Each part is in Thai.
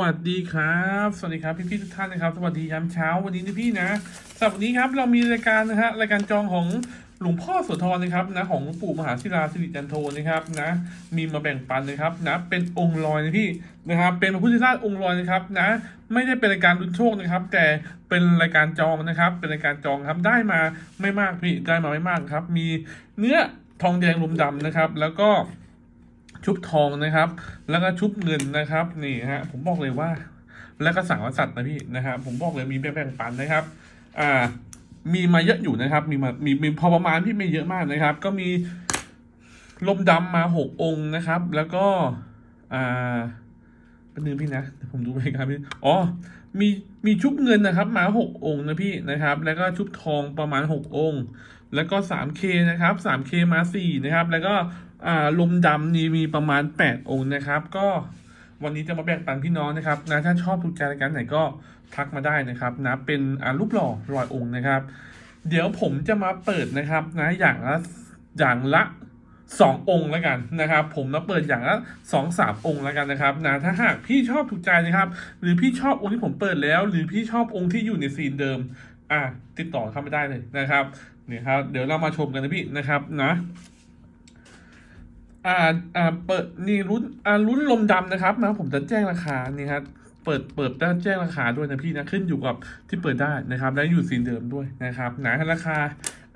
วัสดีครับ สวัสดีครับพี่พี่ๆทุกท่านนะครับ สวัสดียามเช้าวันนี้นะพี่นะสำหรับวันนี้ครับเรามีรายการนะฮะรายการจองของหลวงพ่อโสธรนะครับนะของหลวงปู่มหาศิลาสิริจันโทนะครับนะมีมาแบ่งปันนะครับนะเป็นองค์ลอยนะพี่นะครับเป็นพระพุทธราชองค์ลอยนะครับนะไม่ได้เป็นรายการลุ้นโชคนะครับ แต่เป็นรายการจองนะครับ เป็นรายการจองครับได้มาไม่มากพี่ได้มาไม่มากครับ มีเนื้อทองแดงลมดำนะครับ แล้วก็ ชุบทองนะครับ แล้วก็ชุบเงินนะครับนี่ฮะผมบอกเลยว่า แล้วก็สั่งวัสัตว์นะพี่นะครับผมบอกเลยมีแบ่งปันนะครับ อ่า มีมาเยอะอยู่นะครับ มีมามีมีพอประมาณพี่ไม่เยอะมากนะครับ ก็มีลมดำมาหกองค์นะครับ แล้วก็ อ่าเป็นนึงพี่นะเดี๋ยวผมดูไปครับพี่อ๋อมีมีชุบเงินนะครับ มาหกองค์นะพี่นะครับ แล้วก็ชุบทองประมาณหกองค์ แล้วก็ 3K นะครับ 3K มา 4 นะครับ แล้วก็ลมดำนี่มีประมาณ 8 องค์นะครับ ก็วันนี้จะมาแบ่งปันพี่น้องนะครับนะถ้าชอบถูกใจรายการไหนก็ทักมาได้นะครับนะเป็นรูปหล่อรอยองค์นะครับ เดี๋ยวผมจะมาเปิดนะครับนะอย่างละอย่างละสององค์แล้วกันนะครับ ผมมาเปิดอย่างละสองสามองค์แล้วกันนะครับนะถ้าหากพี่ชอบถูกใจนะครับ หรือพี่ชอบองค์ที่ผมเปิดแล้ว หรือพี่ชอบองค์ที่อยู่ในซีนเดิม อะติดต่อเข้ามาได้เลยนะครับ เนี่ยครับ เดี๋ยวเรามาชมกันนะพี่นะครับนะอ่าอ่าเปิดนี่รุ่นอ่ารุ่นลมดำนะครับนะผมจะแจ้งราคานี่ครับเปิดเปิดได้แจ้งราคาด้วยนะพี่นะขึ้นอยู่กับที่เปิดได้นะครับและอยู่ซีนเดิมด้วยนะครับหนะราคา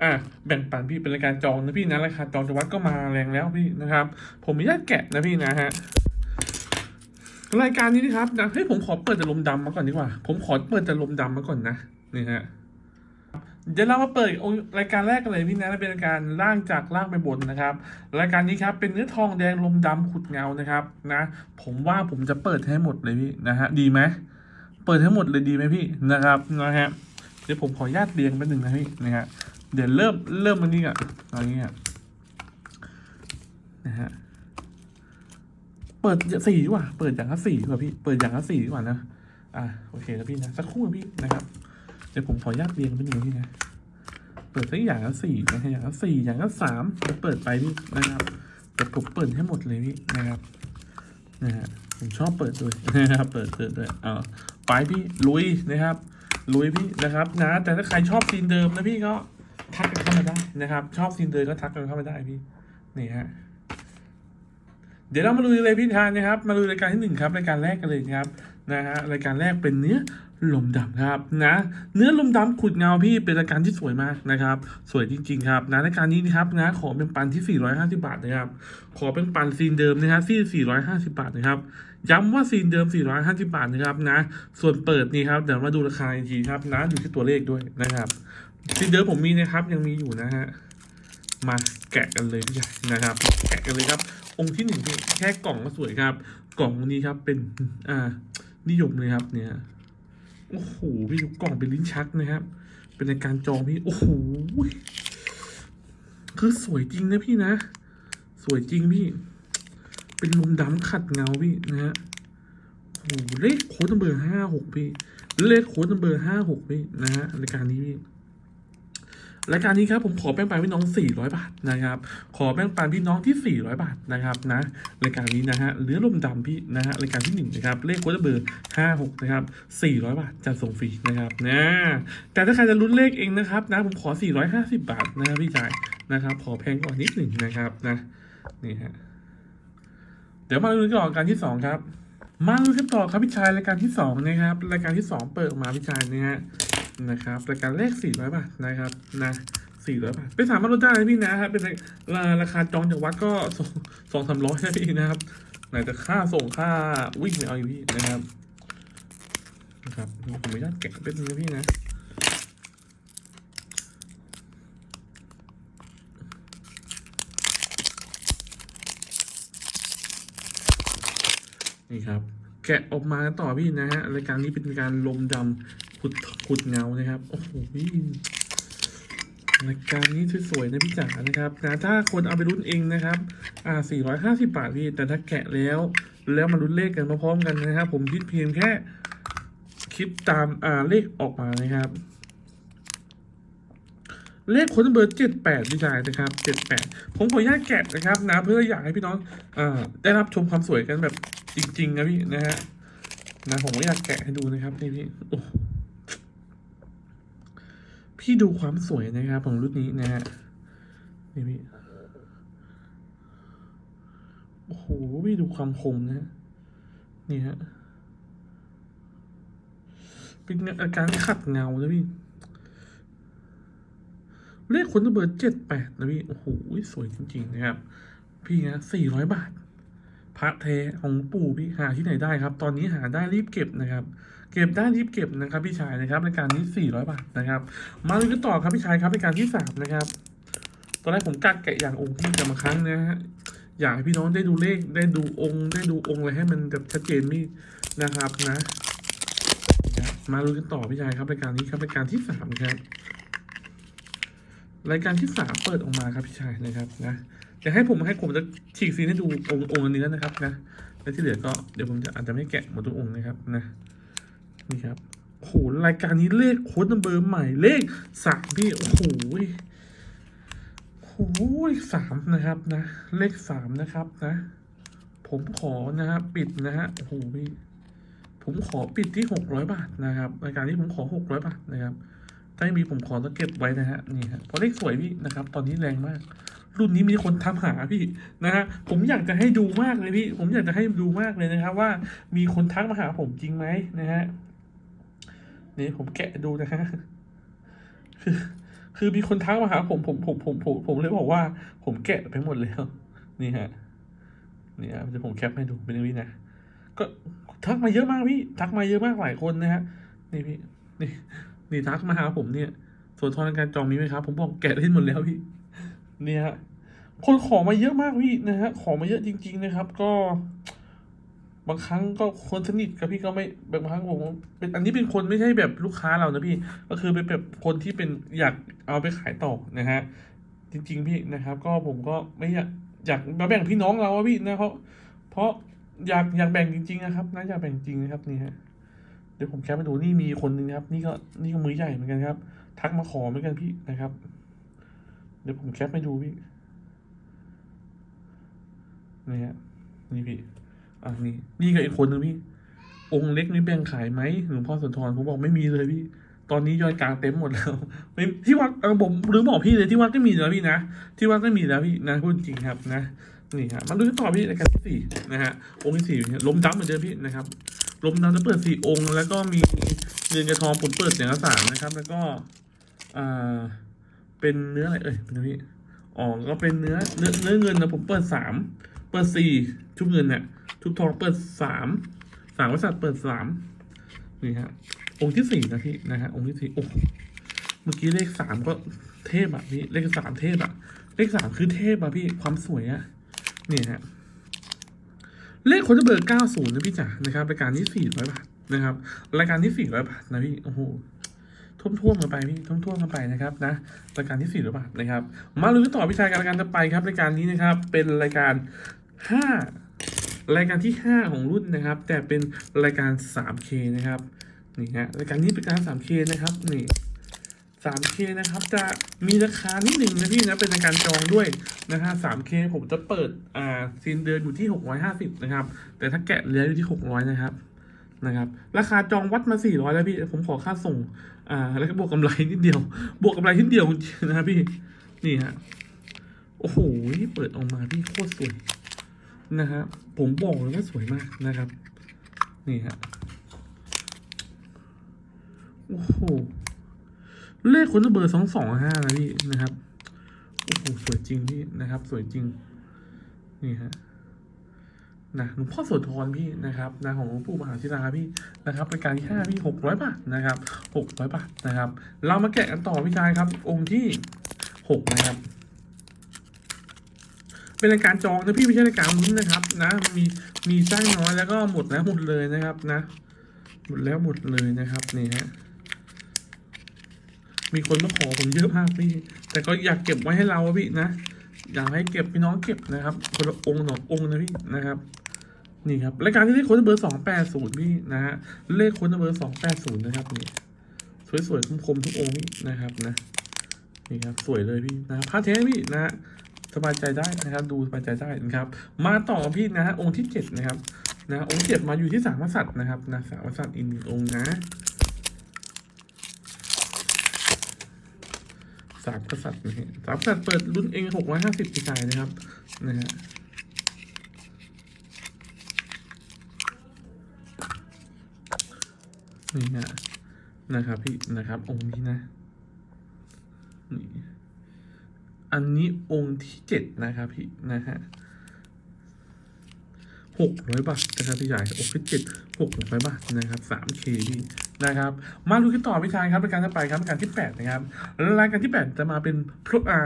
อะแบ่งปันพี่เป็นรายการจองนะพี่นะราคาจองจังหวัดก็มาแรงแล้วพี่นะครับ ผมมีญาตแกะนะพี่นะฮะรายการนี้นะครับนะให้ยผมขอเปิดแต่ลมดำมาก่อนดีกว่า ผมขอเปิดแต่ลมดำมาก่อนนะนี่ฮะ เดี๋ยวเรามาเปิดรายการแรกกันเลยพี่นะเป็นรายการล่างจากล่างไปบนนะครับ รายการนี้ครับเป็นเนื้อทองแดงลมดำขุดเงานะครับนะผมว่าผมจะเปิดให้หมดเลยพี่นะฮะดีไหมเปิดให้หมดเลยดีไหมพี่นะครับนะฮะเดี๋ยวผมขออนุญาตเรียงไปหนึ่งนะพี่นะฮะเดี๋ยวเริ่มเริ่มมันนี้อะเอันนี้อะนะฮะเปิดสี่ดีกว่า เปิดอย่างละสี่ดีกว่าพี่เปิดอย่างละสี่ดีกว่านะอะโอเคแล้วพี่นะสักครู่นะพี่นะครับ เดี๋ยวผมขออนุญาตเรียงไปหนึ่งพี่นะ เปิดสักอย่างละสี่นะฮะอย่างละสี่อย่างละสามจะเปิดไปพี่นะครับแต่ผมเปิดให้หมดเลยพี่นะครับนะฮะผมชอบเปิดด้วยนะครับเปิดเปิดด้วยเอาไปพี่ลุยนะครับ ลุยพี่นะครับนะ แต่ถ้าใครชอบซีนเดิมนะพี่ก็ทักกันเข้ามาได้นะครับ ชอบซีนเดิมก็ทักกันเข้ามาได้พี่นี่ฮะ เดี๋ยวเรามาลุยเลยพี่ทานนะครับ มาลุยรายการที่หนึ่งครับรายการแรกกันเลยครับนะฮะรายการแรกเป็นเนื้อลมดำครับนะ เนื้อลมดำขุดเงาพี่เป็นรายการที่สวยมากนะครับ สวยจริง ๆ ครับนะรายการนี้นะครับนะขอเป็นปันที่ 450 บาทนะครับ ขอเป็นปันซีนเดิมนะครับที่ 450 บาทนะครับย้ำว่าซีนเดิม 450 บาทนะครับนะ ส่วนเปิดนี่ครับเดี๋ยวมาดูราคาอีกทีครับนะอยู่ที่ตัวเลขด้วยนะครับซีนเดิมผมมีนะครับยังมีอยู่นะฮะมาแกะกันเลยพี่ใหญ่นะครับ แกะกันเลยครับ องค์ที่หนึ่งพี่แค่กล่องก็สวยครับ กล่องนี้ครับเป็นอ่านิยมเลยครับ เนี่ยโอ้โหพี่ดูกล่องเป็นลิ้นชักนะครับ เป็นในการจองพี่โอ้โหคือสวยจริงนะพี่นะ สวยจริงพี่ เป็นลมดำขัดเงาพี่นะฮะโอ้โหเลขโค้ดนัมเบอร์ห้าหกพี่เลขโค้ดนัมเบอร์ห้าหกพี่นะฮะรายการนี้พี่ รายการนี้ครับผมขอแบ่งปันพี่น้อง 400 บาทนะครับ ขอแบ่งปันพี่น้องที่ 400 บาทนะครับนะรายการนี้นะฮะเหลือลมดำพี่นะฮะรายการที่1นะครับเลขโค้ดเบอร์56นะครับ400 บาทจัดส่งฟรีนะครับนะแต่ถ้าใครจะลุ้นเลขเองนะครับนะผมขอ 450 บาทนะครับพี่ชายนะครับขอแพงกว่านิดหนึ่งนะครับนะนี่ฮะเดี๋ยวมาลุ้นกันต่อการที่2ครับมาลุ้นกันต่อครับพี่ชายรายการที่สองนะครับรายการที่สองเปิดออกมาพี่ชายนะฮะ นะครับรายการแรก 400 บาทนะครับนะ400 บาทเป็นสามารถลดได้นะพี่นะครับเป็นราคาจองจากวัดก็สองสองสามร้อยนะพี่นะครับไหนจะค่าส่งค่าวิ่งเนี่ยเอาอยู่พี่นะครับนะครับผมไม่ได้แกะเป็นนะพี่นะนี่ครับแกะออกมาต่อพี่นะฮะรายการนี้เป็นการลมดำ ขุดขุดเงานะครับ โอ้โหพี่รายการนี้สวยๆนะพี่จ๋านะครับนะถ้าคนเอาไปรุ่นเองนะครับ อ่า 450 บาทพี่ แต่ถ้าแกะแล้ว แล้วมารุ่นเลขกันมาพร้อมกันนะครับ ผมคิดเพียงแค่คลิปตาม อ่า เลขออกมานะครับ เลขคนเบอร์เจ็ดแปดพี่ชายนะครับเจ็ดแปดผมขออนุญาตแกะนะครับนะเพื่ออยากให้พี่น้อง อ่า ได้รับชมความสวยกันแบบจริงๆนะพี่นะฮะ นะผมก็อยากแกะให้ดูนะครับนี่พี่โอ้ พี่ดูความสวยนะครับของรุ่นนี้นะฮะนี่พี่โอ้โหพี่ดูความคมนะ นี่ฮะเป็นอาการขัดเงานะพี่เลขคนเบอร์เจ็ดแปดนะพี่ โอ้โห สวยจริง ๆ นะครับ พี่นะสี่ร้อยบาท พระเทของปู่พี่หาที่ไหนได้ครับ ตอนนี้หาได้รีบเก็บนะครับ เก็บได้รีบเก็บนะครับพี่ชายนะครับรายการนี้สี่ร้อยบาทนะครับ มาเลยกันต่อครับพี่ชายครับรายการที่สามนะครับ ตอนแรกผมกัดแกะอย่างองค์พี่แต่บางครั้งนะฮะอยากให้พี่น้องได้ดูเลขได้ดูองค์ ได้ดูองค์อะไรให้มันแบบชัดเจนพี่นะครับนะ มาดูกันต่อพี่ชายครับรายการนี้ครับรายการที่สามครับรายการที่สามเปิดออกมาครับพี่ชายนะครับนะ จะให้ผมให้ผมจะฉีกซีนให้ดูองค์องค์อันนี้แล้วนะครับนะแล้วที่เหลือก็เดี๋ยวผมจะอาจจะไม่แกะหมดทุกองค์นะครับนะนี่ครับโอ้โหรายการนี้เลขโค้ดนัมเบอร์ใหม่เลขสามพี่โอ้โหโอ้โหเลขสามนะครับนะ เลขสามนะครับนะ ผมขอนะครับปิดนะฮะโอ้โหพี่ผมขอปิดที่หกร้อยบาทนะครับรายการนี้ผมขอหกร้อยบาทนะครับถ้าไม่มีผมขอจะเก็บไว้นะฮะนี่ฮะเพราะเลขสวยพี่นะครับ ตอนนี้แรงมาก รุ่นนี้มีคนทำหาพี่นะฮะผมอยากจะให้ดูมากเลยพี่ ผมอยากจะให้ดูมากเลยนะครับ ว่ามีคนทักมาหาผมจริงไหมนะฮะนี่ผมแกะดูนะฮะคือคือมีคนทักมาหาผมผมผมผมผมผมเลยบอกว่า ผมแกะไปหมดแล้วนี่ฮะนี่ฮะเดี๋ยวผมแคปให้ดูเป็นอย่างนี้นะก็ทักมาเยอะมากพี่ทักมาเยอะมากหลายคนนะฮะนี่พี่นี่นี่ทักมาหาผมเนี่ยส่วนทอนการจองมีไหมครับ ผมบอกแกะได้หมดแล้วพี่ เนี่ยฮะคนขอมาเยอะมากพี่นะฮะขอมาเยอะจริง ๆ นะครับ ก็ บางครั้งก็คนสนิทกับพี่ก็ไม่บางครั้งผมเป็นอันนี้เป็นคนไม่ใช่แบบลูกค้าเรานะพี่ ก็คือเป็นแบบคนที่เป็นอยากเอาไปขายต่อนะฮะจริง ๆ พี่นะครับ ก็ผมก็ไม่อยากอยากมาแบ่งพี่น้องเราอะพี่นะเพราะเพราะอยากอยากแบ่งจริง ๆ นะครับนะอยากแบ่งจริงนะครับนี่ฮะเดี๋ยวผมแคปมาดูนี่มีคนนึงนะครับ นี่ก็นี่ก็มือใหญ่เหมือนกันครับ ทักมาขอเหมือนกันพี่นะครับ ดี๋ยวผมแคปให้ดูพี่นี่ฮะนี่พี่อะนี่นี่ก็อีกคนหนึ่งพี่ องค์เล็กนี่แบ่งขายไหมหลวงพ่อสุนทรผมบอกไม่มีเลยพี่ ตอนนี้ยอดกลางเต็มหมดแล้วไม่ที่วัดเออผมลืมบอกพี่เลยที่วัดก็มีแล้วพี่นะที่วัดก็มีแล้วพี่นะพูดจริงครับนะนี่ฮะมาดูกันต่อพี่รายการที่สี่นะฮะองค์ที่สี่เนี่ล้มดับเหมือนเดิมพี่นะครับล้มดำจะเปิดสี่องค์ แล้วก็มีเรือนกระทองผมเปิดเสียงสามนะครับ แล้วก็อ่า เป็นเนื้ออะไรเอ่ยเป็นเนื้อพี่อ๋อก็เป็นเนื้อเนื้อเนื้อเงินนะผมเปิดสามเปิดสี่ชุบเงินเนี่ยชุบทองเปิดสามสามวัสัตว์เปิดสามนี่ฮะองค์ที่สี่นะพี่นะฮะองค์ที่สี่โอ้เมื่อกี้เลขสามก็เทพอะพี่เลขสามเทพอะ เลขสามคือเทพอะพี่ความสวยอะนี่ฮะเลขคนจะเบอร์90นย์นะพี่จ๋านะครับรายการนี้400บาทนะครับรายการที่400บาทนะพี่โอ้โห ท่วมท่วมๆกันไปพี่ท่วมท่วมๆกันไปนะครับนะรายการที่400บาทนะครับ มาลุ้นต่อพี่ชายการรายการต่อไปครับรายการนี้นะครับ เป็นรายการ5รายการที่5ของรุ่นนะครับ แต่เป็นรายการ 3K นะครับนี่ฮะรายการนี้เป็นการ 3K นะครับนี่ 3K นะครับ จะมีราคานิดหนึ่งนะพี่นะเป็นรายการจองด้วยนะฮะ 3K ผมจะเปิดอ่าซีนเดือนอยู่ที่ 650 นะครับ แต่ถ้าแกะเหลืออยู่ที่ 600 นะครับ นะครับ ราคาจองวัดมา 400 แล้วพี่ ผมขอค่าส่ง อ่า แล้วก็บวกกำไรนิดเดียว บวกกำไรนิดเดียวนะครับพี่ นี่ฮะ โอ้โห เปิดออกมาพี่โคตรสวยนะฮะผมบอกเลยว่าสวยมากนะครับ นี่ฮะ โอ้โห เลขคนเบอร์สองสองห้านะพี่นะครับ โอ้โห สวยจริงพี่นะครับ สวยจริง นี่ฮะ นะหลวงพ่อโสธรพี่นะครับนะของหลวงปู่มหาศิลาพี่นะครับรายการที่ห้าพี่หกร้อยบาทนะครับหกร้อยบาทนะครับ เรามาแกะกันต่อพี่ชายครับ องค์ที่หกนะครับ เป็นรายการจองนะพี่ไม่ใช่รายการลุ้นนะครับ นะมีมีสร้างน้อยแล้วก็หมดแล้วหมดเลยนะครับนะ หมดแล้วหมดเลยนะครับนี่ฮะมีคนมาขอผมเยอะมากพี่ แต่ก็อยากเก็บไว้ให้เราอะพี่นะอยากให้เก็บพี่น้องเก็บนะครับคนละองค์สององค์นะพี่นะครับ นี่ครับรายการที่เลขค้นเบอร์สองแปดศูนย์พี่นะฮะเลขค้นเบอร์สองแปดศูนย์นะครับนี่สวยๆคมๆทุกองค์พี่นะครับนะนี่ครับสวยเลยพี่นะครับผ้าเทพี่นะฮะสบายใจได้นะครับ ดูสบายใจได้นะครับ มาต่อพี่นะฮะองค์ที่เจ็ดนะครับนะองค์เจ็บมาอยู่ที่สามกษัตริย์นะครับนะสามกษัตริย์อีกหนึ่งองค์นะสามกษัตริย์นะฮะสามกษัตริย์เปิดรุ่นเองหกร้อยห้าสิบปีกายนะครับนะฮะ นี่ฮะนะครับพี่นะครับองค์นี้นะนี่อันนี้องค์ที่เจ็ดนะครับพี่นะฮะหกร้อยบาทนะครับพี่ชายโอเคเจ็ดหกร้อยบาทนะครับสามเคพี่นะครับมาดูกันต่อพี่ชายครับรายการต่อไปครับรายการที่แปดนะครับรายการที่แปดจะมาเป็นพรบอา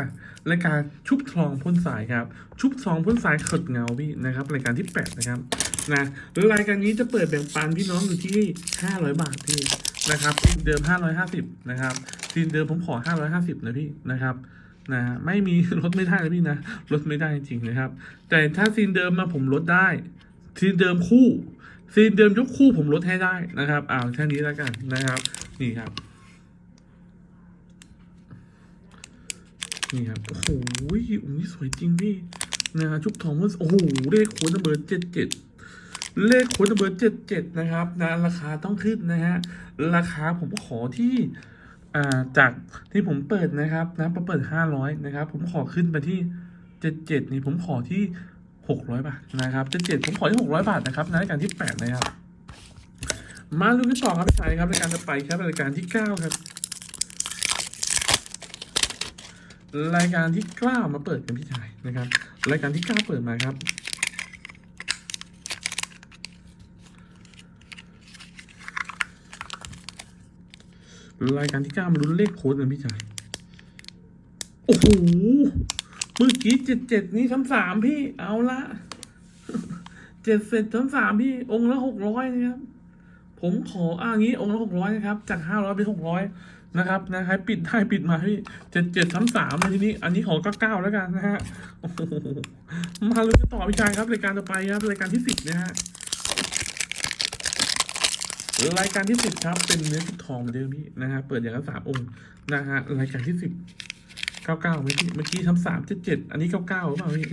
รายการชุบทองพ่นสายครับ ชุบทองพ่นสายขดเงาพี่นะครับรายการที่แปดนะครับ นะรายการนี้จะเปิดแบ่งปันพี่น้องอยู่ที่ห้าร้อยบาทพี่นะครับซีนเดิมห้าร้อยห้าสิบนะครับซีนเดิมผมขอห้าร้อยห้าสิบนะพี่นะครับนะไม่มีลดไม่ได้นะพี่นะลดไม่ได้จริงๆนะครับ แต่ถ้าซีนเดิมมาผมลดได้ซีนเดิมคู่ซีนเดิมยกคู่ผมลดให้ได้นะครับอ้าวแค่นี้แล้วกันนะครับ นี่ครับนี่ครับโอ้โหอุ้ยสวยจริงพี่นะฮะชุบทองมันโอ้โหเลขโค้ดนัมเบอร์เจ็ดเจ็ด เลขโค้ดเบอร์เจ็ดเจ็ดนะครับนะราคาต้องขึ้นนะฮะราคาผมขอที่อ่าจากที่ผมเปิดนะครับนะเปิดห้าร้อยนะครับ ผมขอขึ้นไปที่เจ็ดเจ็ดนี่ผมขอที่หกร้อยบาทนะครับเจ็ดเจ็ดผมขอที่หกร้อยบาทนะครับในรายการที่แปดนะครับมาดูกันต่อครับพี่ชายครับรายการต่อไปครับรายการที่เก้าครับรายการที่เก้ามาเปิดกันพี่ชายนะครับ รายการที่เก้าเปิดมาครับ รายการที่เก้ามาลุ้นเลขโค้ดกันพี่ชาย โอ้โห เมื่อกี้เจ็ดเจ็ดนี่ซ้ำสามพี่ เอาละ เจ็ดเสร็จซ้ำสามพี่ องค์ละหกร้อยนะครับ ผมขออ่างี้องค์ละหกร้อยนะครับ จากห้าร้อยเป็นหกร้อยนะครับนะครับปิดได้ปิดมาพี่เจ็ดเจ็ดซ้ำสามเลยทีนี้ อันนี้ขอเก้าเก้าแล้วกันนะฮะโอ้โหมาเลยต่อพี่ชายครับรายการต่อไปครับรายการที่สิบนะฮะ รายการที่สิบครับเป็นเนื้อทองเหมือนเดิมพี่นะฮะเปิดอย่างละสามองค์นะฮะรายการที่สิบเก้าเก้าเมื่อกี้เมื่อกี้ทำสามเจ็ดเจ็ดอันนี้เก้าเก้าหรือเปล่าพี่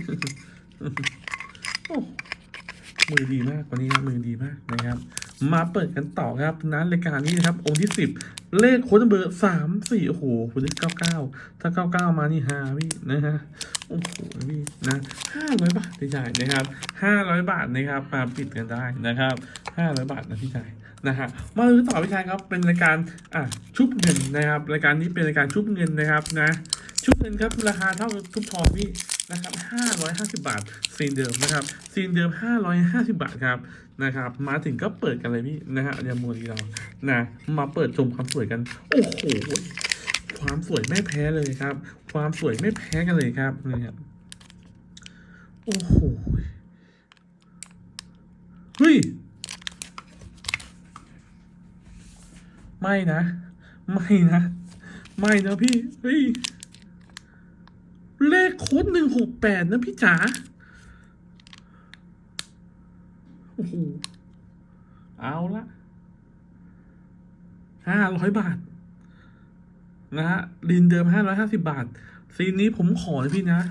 โอ้มือดีมากวันนี้นะมือดีมากนะครับ มาเปิดกันต่อครับนั้นรายการนี้นะครับ องค์ที่สิบเลขโค้ดเบอร์สามสี่โอ้โหคุณเก้าเก้าถ้าเก้าเก้ามานี่ฮาพี่นะฮะโอ้โหพี่นะห้าร้อยบาทพี่ชายนะครับห้าร้อยบาทนะครับมาปิดกันได้นะครับห้าร้อยบาทนะพี่ชายนะฮะมาดูต่อพี่ชายครับเป็นรายการอะชุบเงินนะครับรายการนี้เป็นรายการชุบเงินนะครับนะชุดเงินครับราคาเท่ากับทุกทองพี่นะครับห้าร้อยห้าสิบาทซีนเดิมนะครับซีนเดิมห้าร้อยห้าสิบาทครับ นะครับ มาถึงก็เปิดกันเลยพี่นะฮะอย่ามัวดีเรานะมาเปิดชมความสวยกัน โอ้โหความสวยไม่แพ้เลยครับ ความสวยไม่แพ้กันเลยครับนี่ครับโอ้โหเฮ้ยไม่นะ ไม่นะ ไม่นะพี่เฮ้ยเลขโค้ดหนึ่งหกแปดนะพี่จ๋า โอ้โห เอาละห้าร้อยบาท นะฮะลินเดิมห้าร้อยห้าสิบาท ซีนนี้ผมขอเลยพี่นะ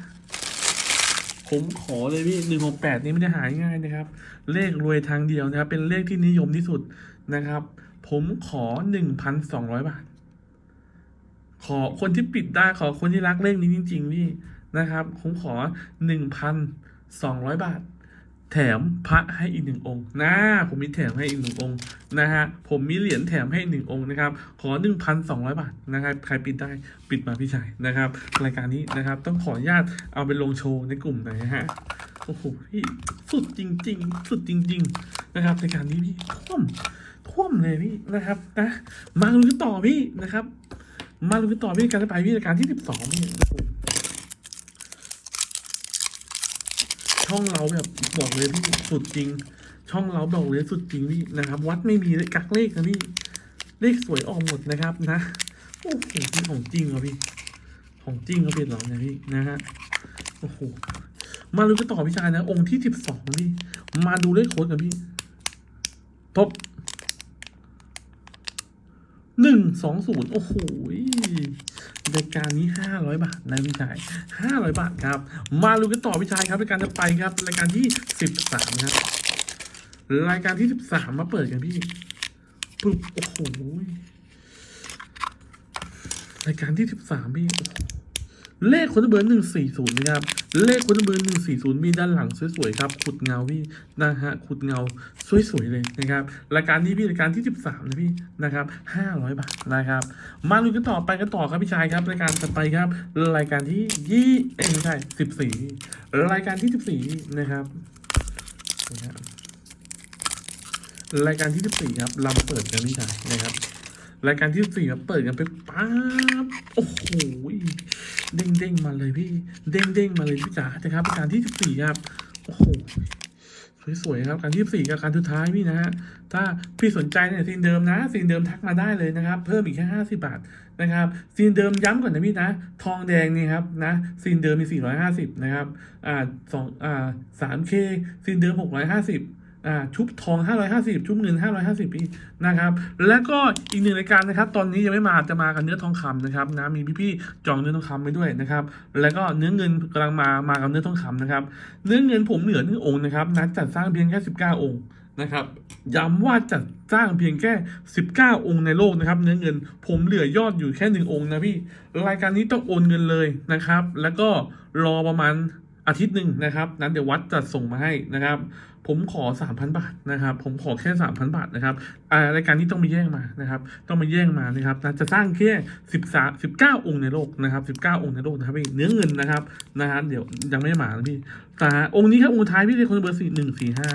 ผมขอเลยพี่หนึ่งหกแปดนี้ไม่ได้หายง่ายนะครับ เลขรวยทางเดียวนะครับ เป็นเลขที่นิยมที่สุดนะครับ ผมขอหนึ่งพันสองร้อยบาท ขอคนที่ปิดได้ขอคนที่รักเลขนี้จริง ๆ พี่นะครับ ผมขอหนึ่งพันสองร้อยบาท แถมพระให้อีกหนึ่งองค์นะผมมีแถมให้อีกหนึ่งองค์นะฮะผมมีเหรียญแถมให้หนึ่งองค์นะครับขอหนึ่งพันสองร้อยบาทนะครับใครปิดได้ปิดมาพี่ชายนะครับรายการนี้นะครับต้องขออนุญาตเอาไปลงโชว์ในกลุ่มหน่อยนะฮะโอ้โหพี่สุดจริง ๆ สุดจริง ๆนะครับรายการนี้พี่ท่วมท่วมเลยพี่นะครับนะมาลุยต่อพี่นะครับ มาลุยต่อพี่การไปพี่รายการที่สิบสองนี่โอ้โห ช่องเราแบบบอกเลยพี่สุดจริง ช่องเราบอกเลยสุดจริงพี่นะครับ วัดไม่มีเลยกักเลขนะพี่เลขสวยออกหมดนะครับนะโอ้โหพี่ของจริงเหรอพี่ ของจริงเขาเป็นเหรอเนี่ยพี่นะฮะโอ้โหมาดูกันต่อพี่ชายนะ องค์ที่สิบสองพี่ มาดูเลขโค้ดกันพี่ทบหนึ่งสองศูนย์โอ้โห รายการนี้ห้าร้อยบาทนะพี่ชายห้าร้อยบาทครับ มาลุกันต่อพี่ชายครับรายการจะไปครับรายการที่สิบสามครับ รายการที่สิบสามมาเปิดกันพี่ปึ๊บโอ้โหรายการที่สิบสามพี่โอ้โห เลขคนเบอร์หนึ่งสี่ศูนย์นะครับ เลขคนเบอร์หนึ่งสี่ศูนย์มีด้านหลังสวยๆครับ ขุดเงาพี่นะฮะ ขุดเงาสวยๆเลยนะครับ รายการนี้พี่รายการที่สิบสามนะพี่นะครับห้าร้อยบาทนะครับ มาลุยกันต่อไปกันต่อครับพี่ชายครับ รายการต่อไปครับ รายการที่ยี่เอ้ไม่ใช่สิบสี่รายการที่สิบสี่นะครับรายการที่14ครับเรามาเปิดกันพี่ชายนะครับ รายการที่14ครับเปิดกันไปป๊าบโอ้โหเด้งเด้งมาเลยพี่ เด้งเด้งมาเลยพี่จ๋านะครับรายการที่14ครับโอ้โหสวยๆครับการที่14กับการสุดท้ายพี่นะฮะถ้าพี่สนใจเนี่ยซีนเดิมนะซีนเดิมทักมาได้เลยนะครับ เพิ่มอีกแค่50บาทนะครับซีนเดิมย้ำก่อนนะพี่นะ ทองแดงนี่ครับนะซีนเดิมมี450นะครับอ่าสองอ่า 3K ซีนเดิม650อ่าสิบ ชุบทอง 550 ชุบเงิน 550 พี่นะครับ แล้วก็อีกหนึ่งรายการนะครับ ตอนนี้ยังไม่มาจะมากันเนื้อทองคำนะครับนะมีพี่ๆจองเนื้อทองคำไปด้วยนะครับ แล้วก็เนื้อเงินกำลังมามากับเนื้อทองคำนะครับ เนื้อเงินผมเหลือหนึ่งองค์นะครับนัดจัดสร้างเพียงแค่ 19 องค์นะครับย้ำว่าจัดสร้างเพียงแค่ 19 องค์ในโลกนะครับ เนื้อเงินผมเหลือยอดอยู่แค่หนึ่งองค์นะพี่รายการนี้ต้องโอนเงินเลยนะครับ แล้วก็รอประมาณอาทิตย์หนึ่งนะครับ นั้นเดี๋ยววัดจะส่งมาให้นะครับผมขอสามพันบาทนะครับ ผมขอแค่สามพันบาทนะครับรายการนี้ต้องมาแย่งมานะครับ ต้องมาแย่งมานะครับนะจะสร้างแค่สิบสิบเก้าองค์ในโลกนะครับสิบเก้าองค์ในโลกนะครับพี่เนื้อเงินนะครับนะฮะเดี๋ยวยังไม่มานะพี่แต่องค์นี้ครับองค์ท้ายพี่เลขคนเบอร์สี่หนึ่งสี่ห้า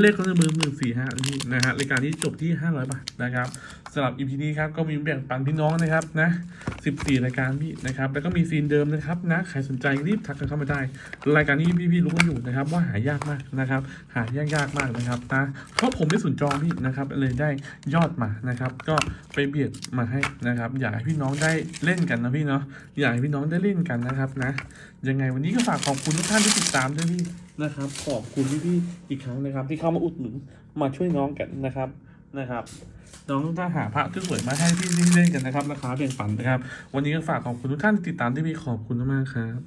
เลขคนเบอร์หนึ่งสี่ห้านี่นะฮะรายการนี้จบที่ห้าร้อยบาทนะครับสำหรับ EP นี้ครับก็มีแบ่งปันพี่น้องนะครับนะสิบสี่รายการพี่นะครับแล้วก็มีซีนเดิมนะครับนะใครสนใจรีบทักกันเข้ามาได้ รายการนี้พี่ๆรู้กันอยู่นะครับว่าหายากมากนะครับหาากยากๆมากนะครับนะเพราะผมไม่สุนจองพี่นะครับเลยได้ยอดมานะครับ ก็ไปเบียดมาให้นะครับ อยากให้พี่น้องได้เล่นกันนะพี่เนาะอยากให้พี่น้องได้เล่นกันนะครับนะยังไงวันนี้ก็ฝากขอบคุณทุกท่านที่ติดตามด้วยพี่นะครับ ขอบคุณพี่ๆอีกครั้งนะครับ ที่เข้ามาอุดหนุนมาช่วยน้องกันนะครับนะครับน้องถ้าหาพระที่สวยมาให้พี่เล่นกันนะครับราคาเพียงฝันนะครับ วันนี้ก็ฝากขอบคุณทุกท่านที่ติดตามที่พี่ขอบคุณมากๆครับ